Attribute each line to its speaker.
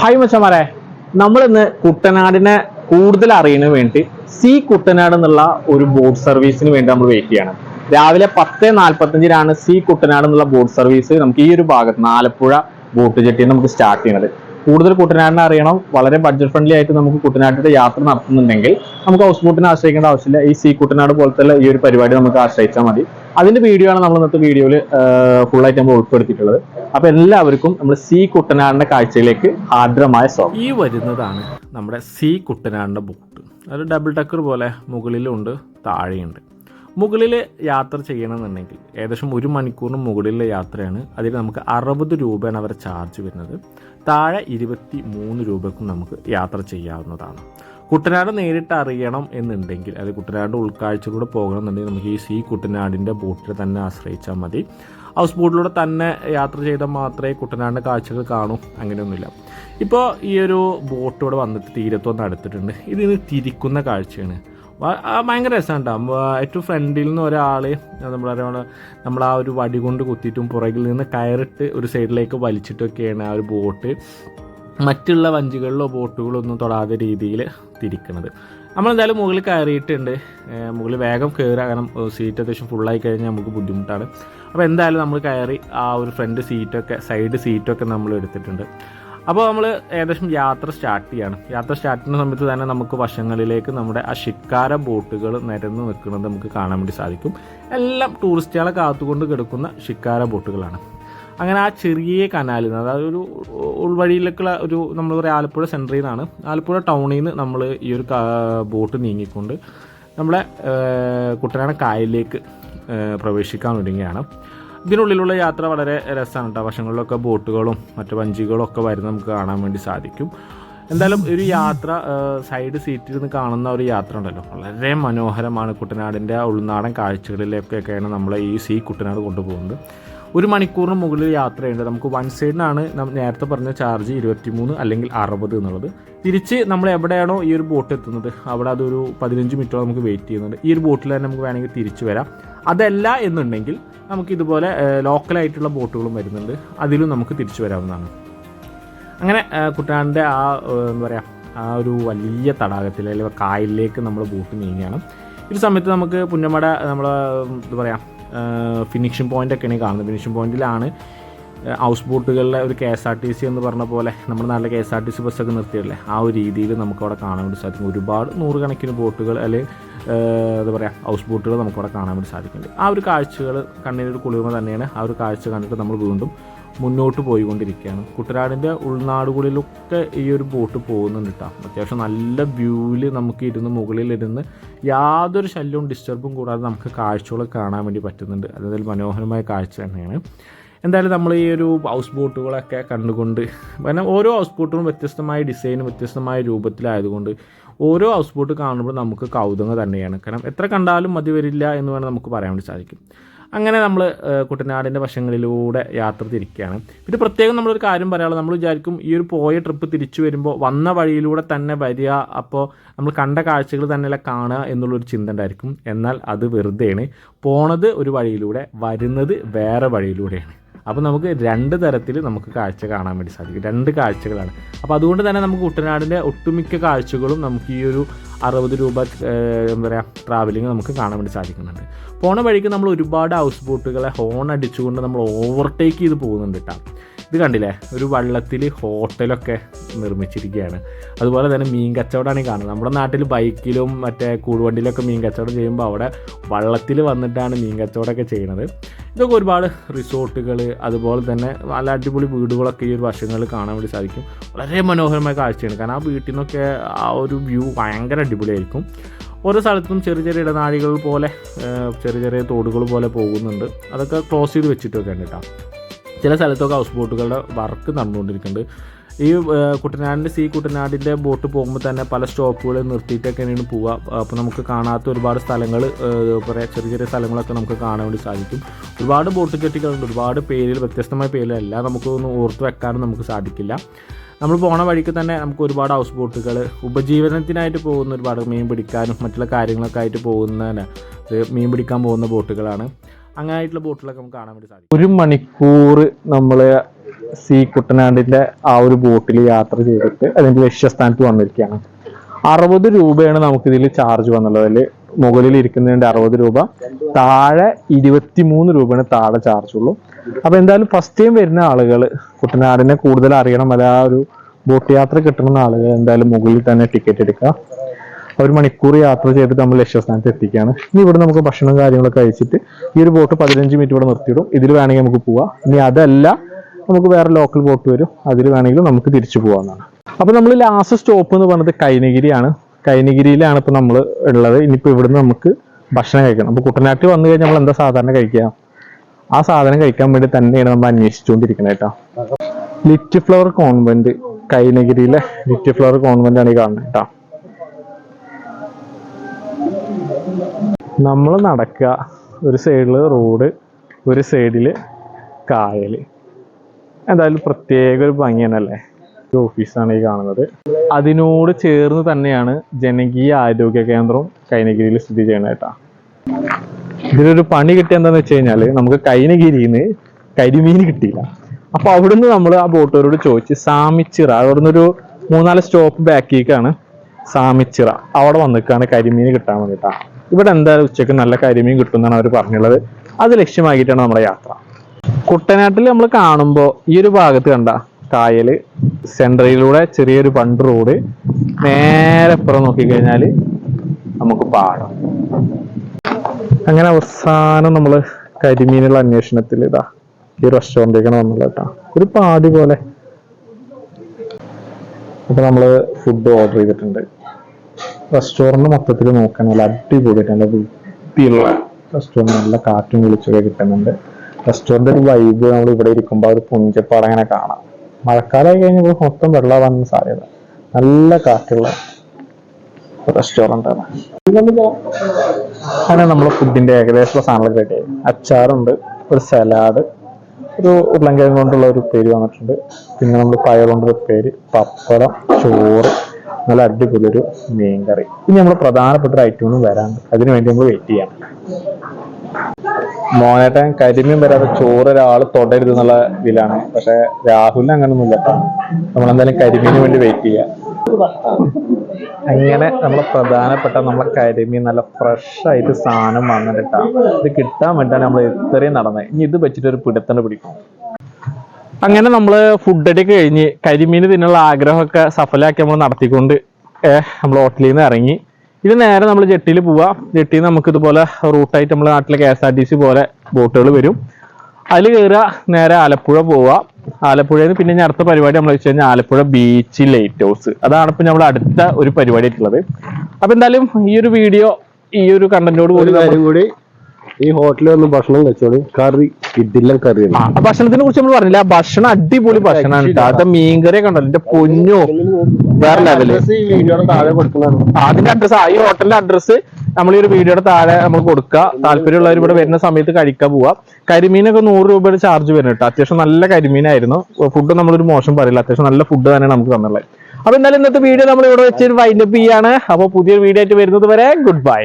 Speaker 1: Hi മച്ചമാരെ നമ്മളിന്ന് കുട്ടനാടിനെ കൂടുതൽ അറിയുന്നതിന് വേണ്ടി സി കുട്ടനാട് എന്നുള്ള ഒരു ബോട്ട് സർവീസിന് വേണ്ടി നമ്മൾ വെയിറ്റ് ചെയ്യണം. രാവിലെ പത്ത് നാല്പത്തഞ്ചിനാണ് സി കുട്ടനാട് എന്നുള്ള ബോട്ട് സർവീസ് നമുക്ക് ഈ ഒരു ഭാഗത്ത് ആലപ്പുഴ ബോട്ട് ജെട്ടിയിൽ നമുക്ക് സ്റ്റാർട്ട് ചെയ്യുന്നത്. കൂടുതൽ കുട്ടനാടിനെ അറിയണം വളരെ ബഡ്ജറ്റ് ഫ്രണ്ട്ലി ആയിട്ട് നമുക്ക് കുട്ടനാട്ടിന്റെ യാത്ര നടത്തുന്നുണ്ടെങ്കിൽ നമുക്ക് ഹൗസ് ബോട്ടിനെ ആശ്രയിക്കേണ്ട ആവശ്യമില്ല. ഈ സി കുട്ടനാട് പോലത്തെ ഈ ഒരു പരിപാടി നമുക്ക് ആശ്രയിച്ചാൽ മതി. അതിന്റെ വീഡിയോ ആണ് നമ്മൾ ഇന്നത്തെ വീഡിയോയിൽ ഫുൾ ആയിട്ട് നമ്മൾ ഉൾപ്പെടുത്തിയിട്ടുള്ളത്. അപ്പൊ എല്ലാവർക്കും നമ്മൾ സി കുട്ടനാടിന്റെ കാഴ്ചയിലേക്ക് ആർദ്രമായ സ്വാഗതം.
Speaker 2: ഈ വരുന്നതാണ് നമ്മുടെ സി കുട്ടനാടിന്റെ ബോട്ട്. അത് ഡബിൾ ടക്കർ പോലെ മുകളിലുണ്ട് താഴെയുണ്ട്. മുകളിൽ യാത്ര ചെയ്യണമെന്നുണ്ടെങ്കിൽ ഏകദേശം ഒരു മണിക്കൂറിന് മുകളിലെ യാത്രയാണ്. അതിൽ നമുക്ക് അറുപത് രൂപയാണ് അവരെ ചാർജ് വരുന്നത്. താഴെ ഇരുപത്തി മൂന്ന് രൂപക്കും നമുക്ക് യാത്ര ചെയ്യാവുന്നതാണ്. കുട്ടനാട് നേരിട്ട് അറിയണം എന്നുണ്ടെങ്കിൽ അത് കുട്ടനാട് ഉൾക്കാഴ്ചയിലൂടെ പോകണം എന്നുണ്ടെങ്കിൽ നമുക്ക് ഈ സി കുട്ടനാടിന്റെ ബോട്ടിൽ തന്നെ ആശ്രയിച്ചാൽ മതി. ഹൗസ് ബോട്ടിലൂടെ തന്നെ യാത്ര ചെയ്താൽ മാത്രമേ കുട്ടനാടിന്റെ കാഴ്ചകൾ കാണൂ അങ്ങനെയൊന്നുമില്ല. ഇപ്പോൾ ഈ ഒരു ബോട്ട് ഇവിടെ വന്നിട്ട് തീരത്തൊന്ന് അടുത്തിട്ടുണ്ട്. ഇതിന് തിരിക്കുന്ന കാഴ്ചയാണ്. ഭയങ്കര രസമാണ് ഏറ്റവും ഫ്രണ്ടിൽ നിന്ന് ഒരാൾ നമ്മളറിയാം നമ്മൾ ആ ഒരു വടി കൊണ്ട് കുത്തിയിട്ടും പുറകിൽ നിന്ന് കയറിട്ട് ഒരു സൈഡിലേക്ക് വലിച്ചിട്ടൊക്കെയാണ് ആ ഒരു ബോട്ട്. മറ്റുള്ള വഞ്ചികളിലോ ബോട്ടുകളോ ഒന്നും തൊടാത്ത രീതിയിൽ തിരിക്കുന്നത് നമ്മളെന്തായാലും മുകളിൽ കയറിയിട്ടുണ്ട്. മുകളിൽ വേഗം കയറുക കാരണം സീറ്റ് അത്യാവശ്യം ഫുള്ളായി കഴിഞ്ഞാൽ നമുക്ക് ബുദ്ധിമുട്ടാണ്. അപ്പോൾ എന്തായാലും നമ്മൾ കയറി ആ ഒരു ഫ്രണ്ട് സീറ്റൊക്കെ സൈഡ് സീറ്റൊക്കെ നമ്മൾ എടുത്തിട്ടുണ്ട്. അപ്പോൾ നമ്മൾ ഏകദേശം യാത്ര സ്റ്റാർട്ട് ചെയ്യാണ്. യാത്ര സ്റ്റാർട്ട് ചെയ്യുന്ന സമയത്ത് തന്നെ നമുക്ക് വശങ്ങളിലേക്ക് നമ്മുടെ ആ ഷിക്കാര ബോട്ടുകൾ നിരന്ന് നിൽക്കുന്നത് നമുക്ക് കാണാൻ വേണ്ടി സാധിക്കും. എല്ലാം ടൂറിസ്റ്റുകളെ കാത്തുകൊണ്ട് കിടക്കുന്ന ഷിക്കാര ബോട്ടുകളാണ്. അങ്ങനെ ആ ചെറിയ കനാലിൽ നിന്ന് അതായത് ഒരു ഉൾവഴിയിലേക്കുള്ള ഒരു നമ്മൾ പറയുക ആലപ്പുഴ സെന്ററിൽ നിന്നാണ് ആലപ്പുഴ ടൗണിൽ നിന്ന് നമ്മൾ ഈ ഒരു ബോട്ട് നീങ്ങിക്കൊണ്ട് നമ്മളെ കുട്ടനാട് കായലിലേക്ക് പ്രവേശിക്കാൻ ഒരുങ്ങുകയാണ്. ഇതിനുള്ളിലുള്ള യാത്ര വളരെ രസമാണ് കേട്ടോ. വശങ്ങളിലൊക്കെ ബോട്ടുകളും മറ്റു വഞ്ചികളും ഒക്കെ വരുന്ന നമുക്ക് കാണാൻ വേണ്ടി സാധിക്കും. എന്തായാലും ഒരു യാത്ര സൈഡ് സീറ്റിൽ നിന്ന് കാണുന്ന ഒരു യാത്ര ഉണ്ടല്ലോ. വളരെ മനോഹരമാണ് കുട്ടനാടിന്റെ ഉൾനാടൻ കാഴ്ചകളിലേക്കൊക്കെയാണ് നമ്മളെ ഈ സീ കുട്ടനാട് കൊണ്ടുപോകുന്നത്. ഒരു മണിക്കൂറിന് മുകളിൽ യാത്ര ചെയ്യേണ്ടത് നമുക്ക് വൺ സൈഡിനാണ് നേരത്തെ പറഞ്ഞ ചാർജ് ഇരുപത്തിമൂന്ന് അല്ലെങ്കിൽ അറുപത് എന്നുള്ളത്. തിരിച്ച് നമ്മൾ എവിടെയാണോ ഈ ഒരു ബോട്ട് എത്തുന്നത് അവിടെ അതൊരു പതിനഞ്ച് മിനിറ്റോളം നമുക്ക് വെയിറ്റ് ചെയ്യുന്നുണ്ട്. ഈ ഒരു ബോട്ടിൽ തന്നെ നമുക്ക് വേണമെങ്കിൽ തിരിച്ചു വരാം. അതല്ല എന്നുണ്ടെങ്കിൽ നമുക്ക് ഇതുപോലെ ലോക്കലായിട്ടുള്ള ബോട്ടുകളും വരുന്നുണ്ട്. അതിലും നമുക്ക് തിരിച്ചു വരാവുന്നതാണ്. അങ്ങനെ കുട്ടനാടിന്റെ ആ എന്താ പറയുക ആ ഒരു വലിയ തടാകത്തിൽ അല്ലെങ്കിൽ കായലിലേക്ക് നമ്മൾ ബോട്ട് നീങ്ങുകയാണ്. ഒരു സമയത്ത് നമുക്ക് പുന്നമട നമ്മൾ എന്താ പറയുക ഫിനിഷിംഗ് ഈ കാണുന്നത്. ഫിനിഷിംഗ് പോയിന്റിലാണ് ഹൗസ് ബോട്ടുകളിലെ ഒരു K S R T C എന്ന് പറഞ്ഞ പോലെ നമ്മുടെ നാട്ടിലെ K S R T C ബസ്സൊക്കെ നിർത്തിയല്ലേ ആ ഒരു രീതിയിൽ നമുക്ക് അവിടെ കാണാൻ വേണ്ടി സാധിക്കും. ഒരുപാട് നൂറുകണക്കിന് ബോട്ടുകൾ അല്ലെങ്കിൽ എന്താ പറയുക ഹൗസ് ബോട്ടുകൾ നമുക്കവിടെ കാണാൻ വേണ്ടി സാധിക്കുന്നുണ്ട്. ആ ഒരു കാഴ്ചകൾ കണ്ണിനൊരു കുളിർമ തന്നെയാണ്. ആ ഒരു കാഴ്ച കണ്ടിട്ട് നമ്മൾ വീണ്ടും മുന്നോട്ട് പോയിക്കൊണ്ടിരിക്കുകയാണ്. കുട്ടനാടിന്റെ ഉൾനാടുകളിലൊക്കെ ഈ ഒരു ബോട്ട് പോകുന്നുണ്ട് അത്യാവശ്യം നല്ല വ്യൂവിൽ നമുക്ക് ഇരുന്ന് മുകളിലിരുന്ന് യാതൊരു ശല്യവും ഡിസ്റ്റർബും കൂടാതെ നമുക്ക് കാഴ്ചകൾ കാണാൻ വേണ്ടി പറ്റുന്നുണ്ട്. അതായത് മനോഹരമായ കാഴ്ച തന്നെയാണ്. എന്തായാലും നമ്മൾ ഈ ഒരു ഹൗസ് ബോട്ടുകളൊക്കെ കണ്ടുകൊണ്ട് കാരണം ഓരോ ഹൗസ് ബോട്ടും വ്യത്യസ്തമായ ഡിസൈനും വ്യത്യസ്തമായ രൂപത്തിലായതുകൊണ്ട് ഓരോ ഹൗസ് ബോട്ട് കാണുമ്പോൾ നമുക്ക് കൗതുകം തന്നെയാണ്. കാരണം എത്ര കണ്ടാലും മതി വരില്ല എന്ന് വേണം നമുക്ക് പറയാൻ വേണ്ടി സാധിക്കും. അങ്ങനെ നമ്മൾ കുട്ടനാടിന്റെ വശങ്ങളിലൂടെ യാത്ര തിരിക്കുകയാണ്. പിന്നെ പ്രത്യേകം നമ്മളൊരു കാര്യം പറയാനുള്ളത് നമ്മൾ വിചാരിക്കും ഈ ഒരു പോയ ട്രിപ്പ് തിരിച്ചു വരുമ്പോൾ വന്ന വഴിയിലൂടെ തന്നെ വരിക അപ്പോൾ നമ്മൾ കണ്ട കാഴ്ചകൾ തന്നെയല്ല കാണുക എന്നുള്ളൊരു ചിന്ത ഉണ്ടായിരിക്കും. എന്നാൽ അത് വെറുതെയാണ്. പോണത് ഒരു വഴിയിലൂടെ വരുന്നത് വേറെ വഴിയിലൂടെയാണ്. അപ്പോൾ നമുക്ക് രണ്ട് തരത്തിൽ നമുക്ക് കാഴ്ച കാണാൻ വേണ്ടി സാധിക്കും. രണ്ട് കാഴ്ചകളാണ്. അപ്പോൾ അതുകൊണ്ട് തന്നെ നമുക്ക് കുട്ടനാടിന്റെ ഒട്ടുമിക്ക കാഴ്ചകളും നമുക്ക് ഈ ഒരു അറുപത് രൂപ എന്താ പറയുക ട്രാവലിംഗ് നമുക്ക് കാണാൻ വേണ്ടി സാധിക്കുന്നുണ്ട്. പോണ വഴിക്ക് നമ്മൾ ഒരുപാട് ഹൗസ് ബോട്ടുകളെ ഹോൺ അടിച്ചുകൊണ്ട് നമ്മൾ ഓവർടേക്ക് ചെയ്ത് പോകുന്നുണ്ട് കേട്ടോ ഇത് കണ്ടില്ലേ? ഒരു വള്ളത്തിൽ ഹോട്ടലൊക്കെ നിർമ്മിച്ചിരിക്കുകയാണ് അതുപോലെ തന്നെ മീൻ കച്ചവടമാണ് കാണുന്നത്. നമ്മുടെ നാട്ടിൽ ബൈക്കിലും മറ്റേ കൂടുവണ്ടിയിലൊക്കെ മീൻ കച്ചവടം ചെയ്യുമ്പോൾ അവിടെ വള്ളത്തിൽ വന്നിട്ടാണ് മീൻ കച്ചവടമൊക്കെ ചെയ്യുന്നത് ഇതൊക്കെ ഒരുപാട് റിസോർട്ടുകൾ അതുപോലെ തന്നെ നല്ല അടിപൊളി വീടുകളൊക്കെ ഈ ഒരു വശങ്ങളിൽ കാണാൻ വേണ്ടി സാധിക്കും. വളരെ മനോഹരമായ കാഴ്ചയാണ്. കാരണം ആ വീട്ടിൽ നിന്നൊക്കെ ആ ഒരു വ്യൂ ഭയങ്കര അടിപൊളിയായിരിക്കും. ഓരോ സ്ഥലത്തും ചെറിയ ചെറിയ ഇടനാഴികൾ പോലെ ചെറിയ ചെറിയ തോടുകൾ പോലെ പോകുന്നുണ്ട്. അതൊക്കെ ക്ലോസ് ചെയ്ത് വെച്ചിട്ടൊക്കെ ഉണ്ട് കേട്ടോ. ചില സ്ഥലത്തൊക്കെ ഹൗസ് ബോട്ടുകളുടെ വർക്ക് നടന്നുകൊണ്ടിരിക്കുന്നുണ്ട്. ഈ കുട്ടനാടിന്റെ സീ കുട്ടനാടിന്റെ ബോട്ട് പോകുമ്പോൾ തന്നെ പല സ്റ്റോപ്പുകളിൽ നിർത്തിയിട്ടൊക്കെയാണ് പോവുക. അപ്പോൾ നമുക്ക് കാണാത്ത ഒരുപാട് സ്ഥലങ്ങൾ കുറേ ചെറിയ ചെറിയ സ്ഥലങ്ങളൊക്കെ നമുക്ക് കാണാൻ വേണ്ടി സാധിക്കും. ഒരുപാട് ബോട്ട് കെട്ടികളുണ്ട്. ഒരുപാട് പേരിൽ വ്യത്യസ്തമായ പേരിലല്ല നമുക്ക് നമുക്കൊന്നും ഓർത്ത് വെക്കാനും നമുക്ക് സാധിക്കില്ല. നമ്മൾ പോണ വഴിക്ക് തന്നെ നമുക്ക് ഒരുപാട് ഹൗസ് ബോട്ടുകൾ ഉപജീവനത്തിനായിട്ട് പോകുന്ന ഒരുപാട് മീൻ പിടിക്കാനും മറ്റുള്ള കാര്യങ്ങളൊക്കെ ആയിട്ട് പോകുന്ന മീൻ പിടിക്കാൻ പോകുന്ന ബോട്ടുകളാണ് അങ്ങനെ ബോട്ടിലൊക്കെ നമുക്ക് കാണാൻ വേണ്ടി സാധിക്കും.
Speaker 1: ഒരു മണിക്കൂർ നമ്മൾ സി കുട്ടനാടിന്റെ ആ ഒരു ബോട്ടിൽ യാത്ര ചെയ്തിട്ട് അതിന്റെ ലക്ഷ്യസ്ഥാനത്ത് വന്നിരിക്കുകയാണ്. അറുപത് രൂപയാണ് നമുക്ക് ഇതിൽ ചാർജ് വന്നുള്ളത്. അതിൽ മുകളിൽ ഇരിക്കുന്നതിന്റെ അറുപത് രൂപ താഴെ ഇരുപത്തിമൂന്ന് രൂപയാണ് താഴെ ചാർജ് ഉള്ളൂ. അപ്പൊ എന്തായാലും ഫസ്റ്റ് ടൈം വരുന്ന ആളുകൾ കുട്ടനാടിനെ കൂടുതൽ അറിയണം അല്ല ആ ഒരു ബോട്ട് യാത്ര കിട്ടുന്ന ആളുകൾ എന്തായാലും മുകളിൽ തന്നെ ടിക്കറ്റ് എടുക്കുക. ഒരു മണിക്കൂർ യാത്ര ചെയ്തിട്ട് നമ്മൾ ലക്ഷ്യസ്ഥാനത്ത് എത്തിക്കുകയാണ്. ഇനി ഇവിടെ നമുക്ക് ഭക്ഷണം കാര്യങ്ങളൊക്കെ കഴിച്ചിട്ട് ഈ ഒരു ബോട്ട് പതിനഞ്ച് മിനിറ്റ് ഇവിടെ നിർത്തിയിടും. ഇതിൽ വേണമെങ്കിൽ നമുക്ക് പോവാം. ഇനി അതല്ല നമുക്ക് വേറെ ലോക്കൽ ബോട്ട് വരും. അതിൽ വേണമെങ്കിൽ നമുക്ക് തിരിച്ചു പോകാവുന്നതാണ് അപ്പൊ നമ്മൾ ലാസ്റ്റ് സ്റ്റോപ്പ് എന്ന് പറഞ്ഞത് കൈനഗിരിയാണ്. കൈനഗിരിയിലാണ് ഇപ്പൊ നമ്മൾ ഉള്ളത്. ഇനിയിപ്പോ ഇവിടുന്ന് നമുക്ക് ഭക്ഷണം കഴിക്കണം. അപ്പൊ കുട്ടനാട്ടിൽ വന്നു കഴിഞ്ഞാൽ നമ്മൾ എന്താ സാധാരണ കഴിക്കുക? ആ സാധനം കഴിക്കാൻ വേണ്ടി തന്നെയാണ് നമ്മൾ അന്വേഷിച്ചുകൊണ്ടിരിക്കുന്നത് കേട്ടോ. ലിറ്റ് ഫ്ലവർ കോൺവെന്റ് കൈനഗിരിയിലെ ലിറ്റ് ഫ്ലവർ കോൺവെന്റ് ആണ് ഈ കാണുന്നത് കേട്ടോ. നമ്മൾ നടക്കുക ഒരു സൈഡിൽ റോഡ് ഒരു സൈഡിൽ കായൽ എന്തായാലും പ്രത്യേക ഒരു ഭംഗിയാണല്ലേ? ഈ ഓഫീസാണ് ഈ കാണുന്നത്. അതിനോട് ചേർന്ന് തന്നെയാണ് ജനകീയ ആരോഗ്യ കേന്ദ്രം കൈനഗിരിയിൽ സ്ഥിതി ചെയ്യുന്നത് കേട്ടാ. ഇതിലൊരു പണി കിട്ടിയ എന്താന്ന് വെച്ച് കഴിഞ്ഞാൽ നമുക്ക് കൈനഗിരിയിൽ നിന്ന് കരിമീൻ കിട്ടിയില്ല. അപ്പൊ അവിടുന്ന് നമ്മൾ ആ ബോട്ടുകാരോട് ചോദിച്ച് സാമിച്ചിറ. അവിടുന്ന് ഒരു മൂന്നാൽ സ്റ്റോപ്പ് ബാക്കിലേക്കാണ് സാമിച്ചിറ. അവിടെ വന്നിക്കാണ് കരിമീൻ കിട്ടാൻ വേണ്ടിട്ടാ. ഇവിടെ എന്തായാലും ഉച്ചയ്ക്ക് നല്ല കരിമീൻ കിട്ടുമെന്നാണ് അവർ പറഞ്ഞുള്ളത്. അത് ലക്ഷ്യമാക്കിയിട്ടാണ് നമ്മുടെ യാത്ര. കുട്ടനാട്ടിൽ നമ്മൾ കാണുമ്പോൾ ഈ ഒരു ഭാഗത്ത് കണ്ട കായൽ സെൻട്രയിലൂടെ ചെറിയൊരു പണ്ട് റോഡ് നേരെ പുറം നോക്കിക്കഴിഞ്ഞാൽ നമുക്ക് പാടാം. അങ്ങനെ അവസാനം നമ്മൾ കരിമീനുള്ള അന്വേഷണത്തിൽ ഇതാ ഈ റെസ്റ്റോറന്റിലേക്കാണ് വന്നത് കേട്ടോ. ഒരു പാടി പോലെ. അപ്പൊ നമ്മൾ ഫുഡ് ഓർഡർ ചെയ്തിട്ടുണ്ട്. റെസ്റ്റോറന്റ് മൊത്തത്തിൽ നോക്കണമല്ലോ അടിപൊളിയായിട്ട് നല്ല വൃത്തിയുള്ള റെസ്റ്റോറന്റ് നല്ല കാറ്റും വിളിച്ചൊക്കെ കിട്ടുന്നുണ്ട്. റെസ്റ്റോറന്റ് ഒരു വൈബ് നമ്മൾ ഇവിടെ ഇരിക്കുമ്പോൾ ഒരു പുഞ്ചപ്പാട് അങ്ങനെ കാണാം. മഴക്കാലമായി കഴിഞ്ഞപ്പോൾ മൊത്തം വെള്ളമാവാൻ സാധ്യത. നല്ല കാറ്റുള്ള റെസ്റ്റോറന്റ് ആണ്. അങ്ങനെ നമ്മളെ ഫുഡിന്റെ ഏകദേശം സാധനങ്ങളൊക്കെ റെഡി ആയി. അച്ചാറുണ്ട് ഒരു സലാഡ് ഒരു ഉരുളൻകിഴങ്ങ് കൊണ്ടുള്ള ഒരു ഉപ്പേരി വന്നിട്ടുണ്ട്. പിന്നെ നമ്മൾ പയർ കൊണ്ടൊരു ഉപ്പേരി പപ്പടം ചോറ് നല്ല അടിപൊളി ഒരു മീൻ കറി. ഇനി നമ്മൾ പ്രധാനപ്പെട്ട ഒരു ഐറ്റം വരാണ്ട് അതിനു വേണ്ടി നമ്മൾ വെയിറ്റ് ചെയ്യാം. മോനേട്ടൻ കരിമീൻ വരാതെ ചോറ് ഒരാൾ തൊടരുത് എന്നുള്ള ഇതിലാണ്. പക്ഷെ രാഹുലിന് നമ്മൾ നമ്മളെന്തായാലും കരിമീന് വേണ്ടി വെയിറ്റ് ചെയ്യാം. അങ്ങനെ നമ്മളെ പ്രധാനപ്പെട്ട നമ്മളെ കരിമീൻ നല്ല ഫ്രഷ് ആയിട്ട് സാധനം വന്നിട്ടാ. ഇത് കിട്ടാൻ വേണ്ടിയാണ് നമ്മൾ ഇത്രയും നടന്നത്. ഇനി ഇത് വെച്ചിട്ട് ഒരു പിടുത്തണ്ട് പിടിക്കും. അങ്ങനെ നമ്മൾ ഫുഡ് അടി കഴിഞ്ഞ് കരിമീൻ തിന്നുള്ള ആഗ്രഹമൊക്കെ സഫലമാക്കി നമ്മൾ നടത്തിക്കൊണ്ട് നമ്മൾ ഹോട്ടലിൽ നിന്ന് ഇറങ്ങി. ഇത് നേരെ നമ്മൾ ജെട്ടിയിൽ പോവാ. ജെട്ടിയിൽ നമുക്ക് ഇതുപോലെ റൂട്ടായിട്ട് നമ്മുടെ നാട്ടിലെ K S R T C പോലെ ബോട്ടുകൾ വരും. അതിൽ കയറുക നേരെ ആലപ്പുഴ പോവുക ആലപ്പുഴയിൽ നിന്ന് പിന്നെ ഞാൻ അടുത്ത പരിപാടി നമ്മൾ വെച്ച് കഴിഞ്ഞാൽ ആലപ്പുഴ ബീച്ച് ലൈറ്റ് ഹൗസ് അതാണ് ഇപ്പം നമ്മൾ അടുത്ത ഒരു പരിപാടി ആയിട്ടുള്ളത് അപ്പം എന്തായാലും ഈ ഒരു വീഡിയോ ഈ ഒരു കണ്ടന്റോട് കൂടി
Speaker 3: കൂടി ഈ ഹോട്ടലിൽ വന്ന് ഭക്ഷണം കഴിച്ചോളി. കറി
Speaker 1: ഇതില്ല കറി ഭക്ഷണത്തിനെ കുറിച്ച് നമ്മൾ പറഞ്ഞില്ല? ആ ഭക്ഷണം അടിപൊളി ഭക്ഷണമാണ് കേട്ടോ. അത് മീൻകറി കണ്ടല്ലോ എന്റെ പൊന്നോ. വേറെ ലെവൽ
Speaker 3: ഈ വീഡിയോയുടെ താഴെ കൊടുക്കുന്നതാണ്.
Speaker 1: ആ, അതിന്റെ അഡ്രസ് ഈ ഹോട്ടലിന്റെ അഡ്രസ് നമ്മൾ ഈ ഒരു വീഡിയോയുടെ താഴെ നമ്മൾ കൊടുക്കുക. താല്പര്യമുള്ളവർ ഇവിടെ വരുന്ന സമയത്ത് കഴിക്കാൻ പോവാ. കരിമീനൊക്കെ നൂറ് രൂപയുടെ ചാർജ് വരും കേട്ടോ. അത്യാവശ്യം നല്ല കരിമീനായിരുന്നു. ഫുഡ് നമ്മളൊരു മോശം പറയില്ല. അത്യാവശ്യം നല്ല ഫുഡ് തന്നെയാണ് നമുക്ക് തന്നുള്ളത്. അപ്പൊ എന്തായാലും ഇന്നത്തെ വീഡിയോ നമ്മൾ ഇവിടെ വെച്ച് വൈൻഡപ്പ് ചെയ്യാണ്. അപ്പൊ പുതിയൊരു വീഡിയോ ആയിട്ട് വരുന്നത് വരെ ഗുഡ് ബൈ